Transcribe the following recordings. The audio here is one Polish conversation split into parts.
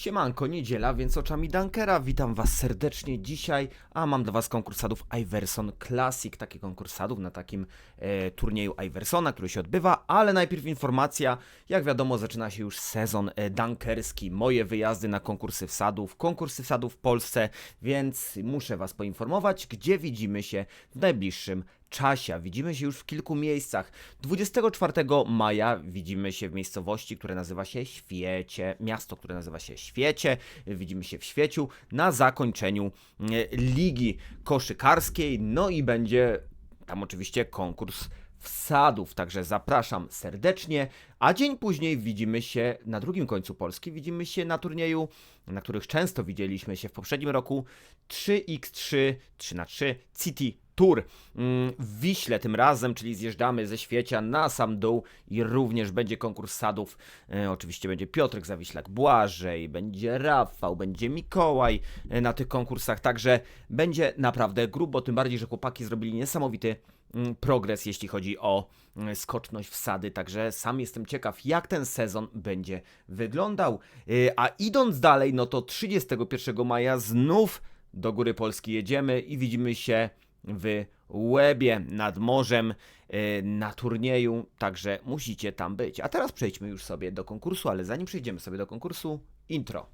Siemanko, niedziela, więc oczami Dunkera. Witam Was serdecznie dzisiaj, a mam dla Was konkursadów Iverson Classic, takie konkursadów na takim e, turnieju Iversona, który się odbywa, ale najpierw informacja, jak wiadomo zaczyna się już sezon e, dunkerski, moje wyjazdy na konkursy wsadów, konkursy wsadów w Polsce, więc muszę Was poinformować, gdzie widzimy się w najbliższym czasie. Widzimy się już w kilku miejscach. 24 maja widzimy się w miejscowości, która nazywa się Świecie, miasto, które nazywa się Świecie. Widzimy się w Świeciu na zakończeniu e, ligi koszykarskiej. No i będzie tam oczywiście konkurs wsadów, także zapraszam serdecznie. A dzień później widzimy się na drugim końcu Polski, widzimy się na turnieju, na których często widzieliśmy się w poprzednim roku 3x3, 3x3 City Tour mm, w Wiśle tym razem, czyli zjeżdżamy ze Świecia na sam dół i również będzie konkurs sadów. E, oczywiście będzie Piotrek Zawiślak, Błażej, będzie Rafał, będzie Mikołaj e, na tych konkursach, także będzie naprawdę grubo, tym bardziej, że chłopaki zrobili niesamowity mm, progres, jeśli chodzi o mm, skoczność wsady, także sam jestem ciekaw, jak ten sezon będzie wyglądał. E, A idąc dalej, no to 31 maja znów do Góry Polski jedziemy i widzimy się w Łebie nad morzem e, na turnieju, także musicie tam być. A teraz przejdźmy już sobie do konkursu, ale zanim przejdziemy sobie do konkursu, intro.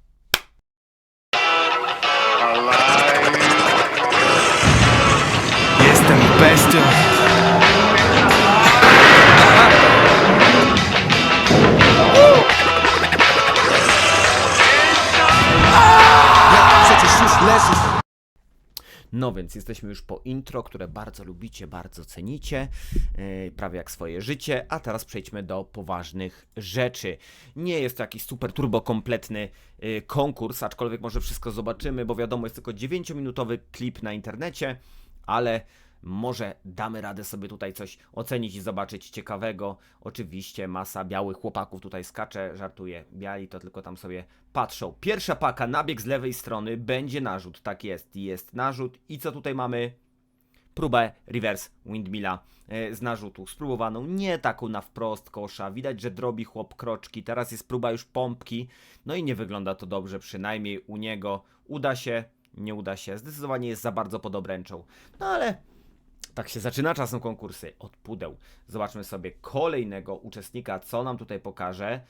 Jestem bestią. Jak przecież już leżysz. No więc jesteśmy już po intro, które bardzo lubicie, bardzo cenicie, yy, prawie jak swoje życie, a teraz przejdźmy do poważnych rzeczy. Nie jest to jakiś super turbo kompletny yy, konkurs, aczkolwiek może wszystko zobaczymy, bo wiadomo, jest tylko 9-minutowy klip na internecie, ale może damy radę sobie tutaj coś ocenić i zobaczyć ciekawego. Oczywiście masa białych chłopaków tutaj skacze, żartuję. Biali to tylko tam sobie patrzą. Pierwsza paka, nabieg z lewej strony, będzie narzut. Tak jest, jest narzut. I co tutaj mamy? próbę reverse windmilla e, z narzutu. Spróbowaną nie taką na wprost kosza. Widać, że drobi chłop kroczki. Teraz jest próba już pompki. No i nie wygląda to dobrze, przynajmniej u niego. Uda się, nie uda się. Zdecydowanie jest za bardzo pod obręczą. No ale tak się zaczyna czasem konkursy. Od pudeł. Zobaczmy sobie kolejnego uczestnika, co nam tutaj pokaże.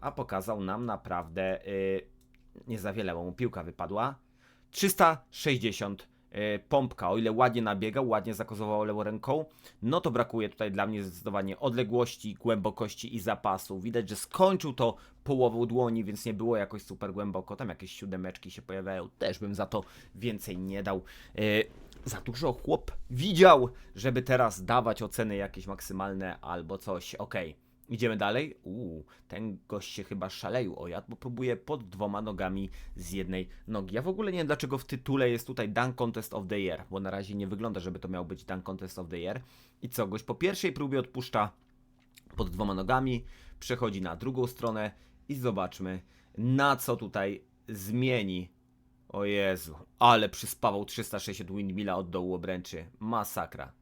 A pokazał nam naprawdę yy, nie za wiele, bo mu piłka wypadła. 360 e, pompka, o ile ładnie nabiegał, ładnie zakozował lewą ręką, no to brakuje tutaj dla mnie zdecydowanie odległości, głębokości i zapasu. Widać, że skończył to połową dłoni, więc nie było jakoś super głęboko. Tam jakieś siódemeczki się pojawiają, też bym za to więcej nie dał. E, za dużo chłop widział, żeby teraz dawać oceny jakieś maksymalne albo coś. Okej. Idziemy dalej. Uuu, ten gość się chyba szaleju ojadł, bo próbuje pod dwoma nogami z jednej nogi. Ja w ogóle nie wiem, dlaczego w tytule jest tutaj Dunk Contest of the Year, bo na razie nie wygląda, żeby to miał być Dunk Contest of the Year. I co, gość po pierwszej próbie odpuszcza pod dwoma nogami, przechodzi na drugą stronę i zobaczmy, na co tutaj zmieni. O Jezu, ale przyspawał 360 windmilla od dołu obręczy. Masakra.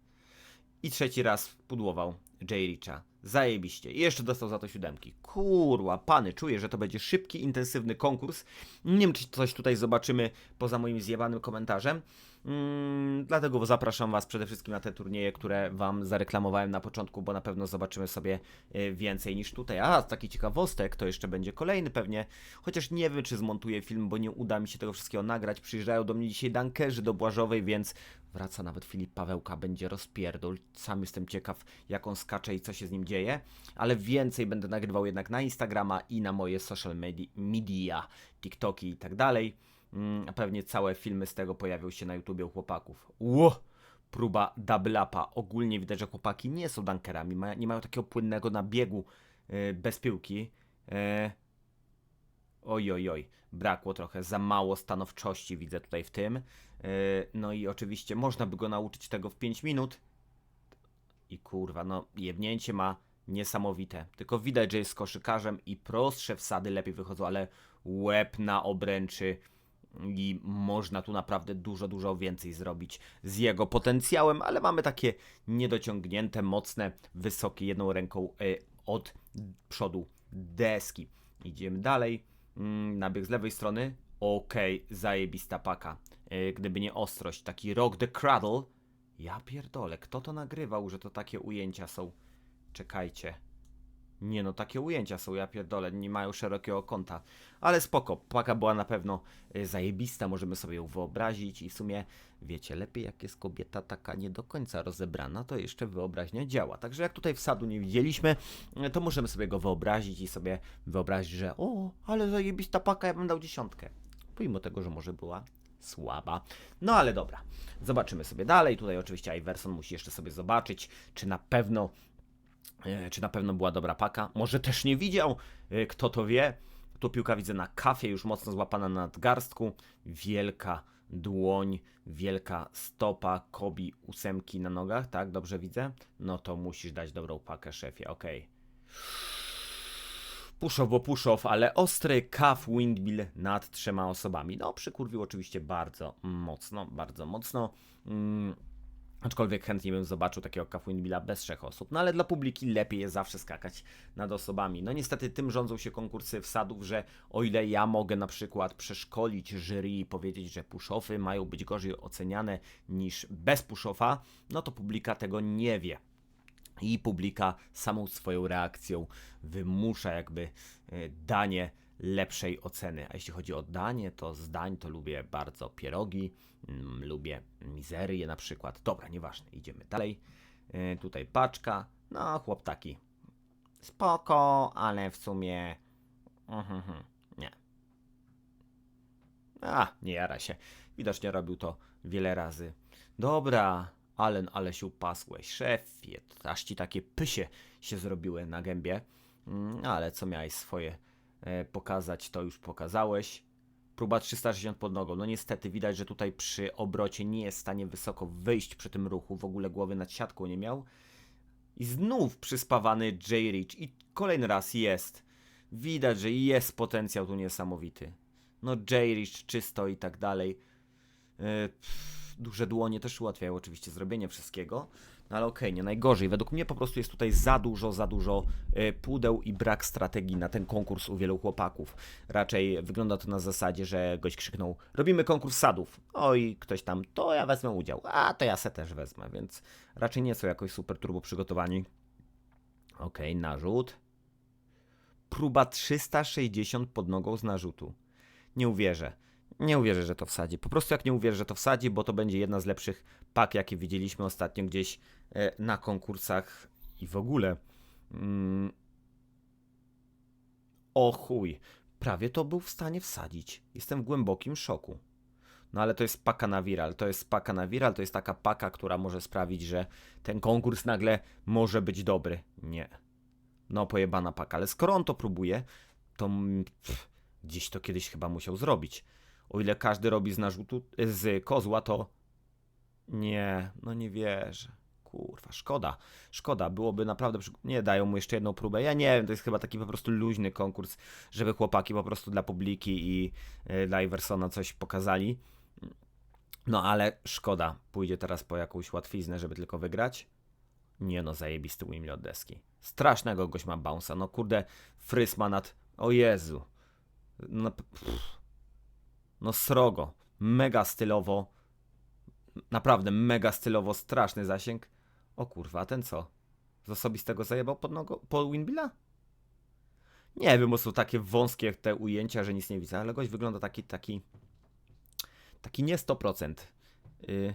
I trzeci raz pudłował Jay Richa. Zajebiście. I jeszcze dostał za to siódemki. Kurwa, pany, czuję, że to będzie szybki, intensywny konkurs. Nie wiem, czy coś tutaj zobaczymy poza moim zjebanym komentarzem. Mm, dlatego zapraszam Was przede wszystkim na te turnieje, które Wam zareklamowałem na początku, bo na pewno zobaczymy sobie y, więcej niż tutaj. A, z takich ciekawostek to jeszcze będzie kolejny pewnie, chociaż nie wiem, czy zmontuję film, bo nie uda mi się tego wszystkiego nagrać. Przyjeżdżają do mnie dzisiaj dankerzy do Błażowej, więc wraca nawet Filip Pawełka, będzie rozpierdol. Sam jestem ciekaw, jak on skacze i co się z nim dzieje, ale więcej będę nagrywał jednak na Instagrama i na moje social medi- media, TikToki i tak dalej. Mm, a pewnie całe filmy z tego pojawią się na YouTubie u chłopaków. Ło! Próba double upa. Ogólnie widać, że chłopaki nie są dunkerami, nie mają takiego płynnego nabiegu yy, bez piłki. Oj, oj, oj, brakło trochę, za mało stanowczości widzę tutaj w tym. Yy, no i oczywiście można by go nauczyć tego w 5 minut. I kurwa, no jebnięcie ma niesamowite. Tylko widać, że jest koszykarzem i prostsze wsady lepiej wychodzą, ale łeb na obręczy i można tu naprawdę dużo, dużo więcej zrobić z jego potencjałem, ale mamy takie niedociągnięte, mocne, wysokie jedną ręką y, od przodu deski. Idziemy dalej. Mm, nabieg z lewej strony. Okej, zajebista paka. E, gdyby nie ostrość, taki Rock the Cradle. Ja pierdolę, kto to nagrywał, że to takie ujęcia są? Czekajcie. Nie no, takie ujęcia są, ja pierdolę, nie mają szerokiego kąta. Ale spoko, paka była na pewno y, zajebista, możemy sobie ją wyobrazić i w sumie, wiecie, lepiej jak jest kobieta taka nie do końca rozebrana, to jeszcze wyobraźnia działa. Także jak tutaj wsadu nie widzieliśmy, y, to możemy sobie go wyobrazić i sobie wyobrazić, że o, ale zajebista paka, ja bym dał dziesiątkę. Pomimo tego, że może była słaba. No ale dobra, zobaczymy sobie dalej. Tutaj oczywiście Iverson musi jeszcze sobie zobaczyć, czy na pewno Czy na pewno była dobra paka? Może też nie widział, e, kto to wie. Tu piłka widzę na kafie, już mocno złapana na nadgarstku. Wielka dłoń, wielka stopa, kobi ósemki na nogach, tak? Dobrze widzę? No to musisz dać dobrą pakę, szefie, okej. Puszow, bo puszow, ale ostry kaf windmill nad trzema osobami. No, przykurwił oczywiście bardzo mocno, bardzo mocno. Mm. Aczkolwiek chętnie bym zobaczył takiego Cuff Windmilla bez trzech osób. No ale dla publiki lepiej jest zawsze skakać nad osobami. No niestety tym rządzą się konkursy wsadów, że o ile ja mogę na przykład przeszkolić jury i powiedzieć, że puszofy mają być gorzej oceniane niż bez puszofa, no to publika tego nie wie. I publika samą swoją reakcją wymusza jakby e, danie lepszej oceny. A jeśli chodzi o danie, to z dań to lubię bardzo pierogi, mm, lubię mizerię na przykład. Dobra, nieważne, idziemy dalej. E, tutaj paczka, no chłop taki spoko, ale w sumie mhm, mhm, nie. A, nie jara się. Widocznie robił to wiele razy. Dobra, Allen, ale się upasłeś. Szefie, aż ci takie pysie się zrobiły na gębie. Mm, Ale co miałeś swoje pokazać, to już pokazałeś. Próba 360 pod nogą. No niestety widać, że tutaj przy obrocie nie jest w stanie wysoko wyjść przy tym ruchu. W ogóle głowy nad siatką nie miał. I znów przyspawany J. Rich. I kolejny raz jest. Widać, że jest potencjał tu niesamowity. No J. Rich czysto i tak dalej. E, pff, Duże dłonie też ułatwiają oczywiście zrobienie wszystkiego. No ale okej, nie najgorzej. Według mnie po prostu jest tutaj za dużo, za dużo e, pudeł i brak strategii na ten konkurs u wielu chłopaków. Raczej wygląda to na zasadzie, że gość krzyknął: Robimy konkurs sadów. Oj, ktoś tam, to ja wezmę udział. A to ja se też wezmę, więc raczej nie są jakoś super turbo przygotowani. Okej, narzut. Próba 360 pod nogą z narzutu. Nie uwierzę. Nie uwierzę, że to wsadzi. Po prostu jak nie uwierzę, że to wsadzi, bo to będzie jedna z lepszych pak, jakie widzieliśmy ostatnio gdzieś na konkursach i w ogóle. Mm. O chuj. Prawie to był w stanie wsadzić. Jestem w głębokim szoku. No ale to jest paka na viral. To jest paka na viral, to jest taka paka, która może sprawić, że ten konkurs nagle może być dobry. Nie. No pojebana paka, ale skoro on to próbuje, to pff, gdzieś to kiedyś chyba musiał zrobić. O ile każdy robi z narzutu, z kozła, to nie, no nie wierzę. Kurwa, szkoda. Szkoda, byłoby naprawdę. Nie dają mu jeszcze jedną próbę. Ja nie wiem, to jest chyba taki po prostu luźny konkurs, żeby chłopaki po prostu dla publiki i y, dla Iversona coś pokazali. No ale szkoda, pójdzie teraz po jakąś łatwiznę, żeby tylko wygrać. Nie no, zajebisty Wimley od deski. Strasznego gość ma bounce'a. No kurde, Frys ma nad... O Jezu. No, no srogo. Mega stylowo. Naprawdę mega stylowo, straszny zasięg. O kurwa, a ten co? Z osobistego zajebał pod nogą, po Winbilla? Nie wiem, bo są takie wąskie te ujęcia, że nic nie widzę, ale gość wygląda taki, taki... Taki nie 100%. Yy,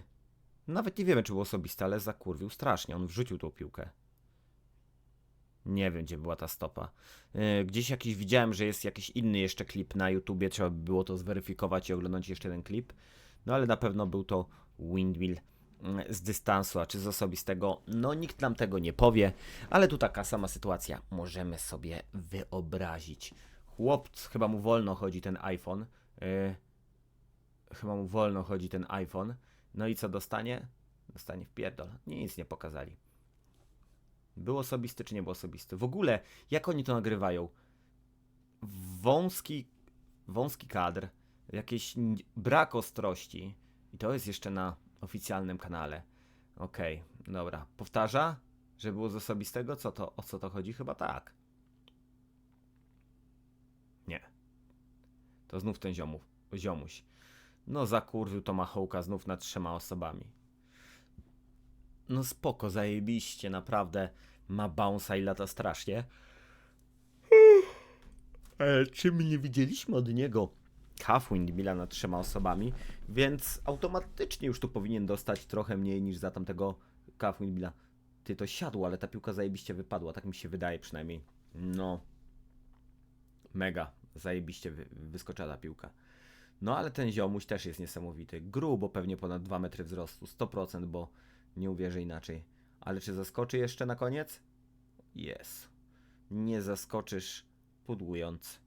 nawet nie wiemy, czy był osobisty, ale zakurwił strasznie. On wrzucił tą piłkę. Nie wiem, gdzie była ta stopa. Yy, gdzieś jakiś widziałem, że jest jakiś inny jeszcze klip na YouTubie. Trzeba by było to zweryfikować i oglądać jeszcze ten klip. No ale na pewno był to windmill z dystansu, a czy z osobistego, no nikt nam tego nie powie, ale tu taka sama sytuacja możemy sobie wyobrazić. Chłop, chyba mu wolno chodzi ten iPhone. Yy, chyba mu wolno chodzi ten iPhone. No i co dostanie? Dostanie w pierdol. Nic nie pokazali. Był osobisty czy nie był osobisty? W ogóle, jak oni to nagrywają? Wąski, wąski kadr, jakiś brak ostrości. I to jest jeszcze na oficjalnym kanale. Okej, dobra. Powtarza, że było z osobistego? Co to, o co to chodzi? Chyba tak. Nie. To znów ten ziomuś. No zakurwił Tomahawka znów nad trzema osobami. No spoko, zajebiście, naprawdę. Ma bounce'a i lata strasznie. Ale czy my nie widzieliśmy od niego Half Windmilla nad trzema osobami, więc automatycznie już tu powinien dostać trochę mniej niż za tamtego Half Windmilla. Ty to siadło, ale ta piłka zajebiście wypadła, tak mi się wydaje przynajmniej. No. Mega, zajebiście wy, wyskoczyła ta piłka. No ale ten ziomuś też jest niesamowity. Grubo, pewnie ponad 2 metry wzrostu, 100%, bo nie uwierzę inaczej. Ale czy zaskoczy jeszcze na koniec? Jest. Nie zaskoczysz pudłując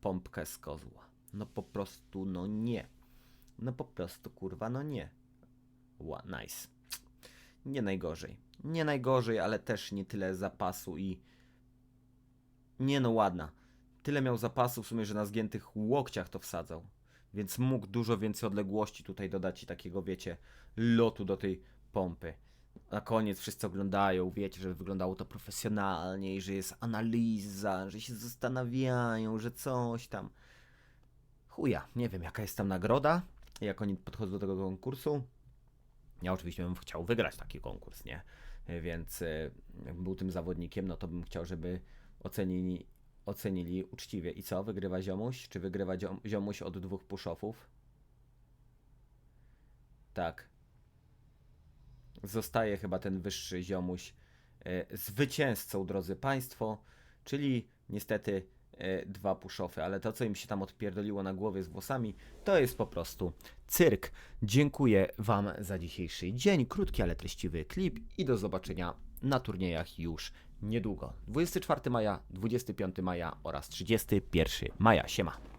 pompkę z kozła. No po prostu, no nie. No po prostu, kurwa, no nie. Ła, nice. Nie najgorzej. Nie najgorzej, ale też nie tyle zapasu i... Nie no, ładna. Tyle miał zapasu w sumie, że na zgiętych łokciach to wsadzał. Więc mógł dużo więcej odległości tutaj dodać i takiego, wiecie, lotu do tej pompy. Na koniec wszyscy oglądają, wiecie, że wyglądało to profesjonalnie że jest analiza, że się zastanawiają, że coś tam. Chuja, nie wiem jaka jest tam nagroda, jak oni podchodzą do tego konkursu. Ja oczywiście bym chciał wygrać taki konkurs, nie? Więc e, jakbym był tym zawodnikiem, no to bym chciał, żeby ocenili, ocenili uczciwie. I co? Wygrywa ziomuś? Czy wygrywa ziom, ziomuś od dwóch push-offów? Tak. Zostaje chyba ten wyższy ziomuś e, zwycięzcą, drodzy Państwo, czyli niestety e, dwa puszofy, ale to, co im się tam odpierdoliło na głowie z włosami, to jest po prostu cyrk. Dziękuję Wam za dzisiejszy dzień, krótki, ale treściwy klip i do zobaczenia na turniejach już niedługo. 24 maja, 25 maja oraz 31 maja. Siema.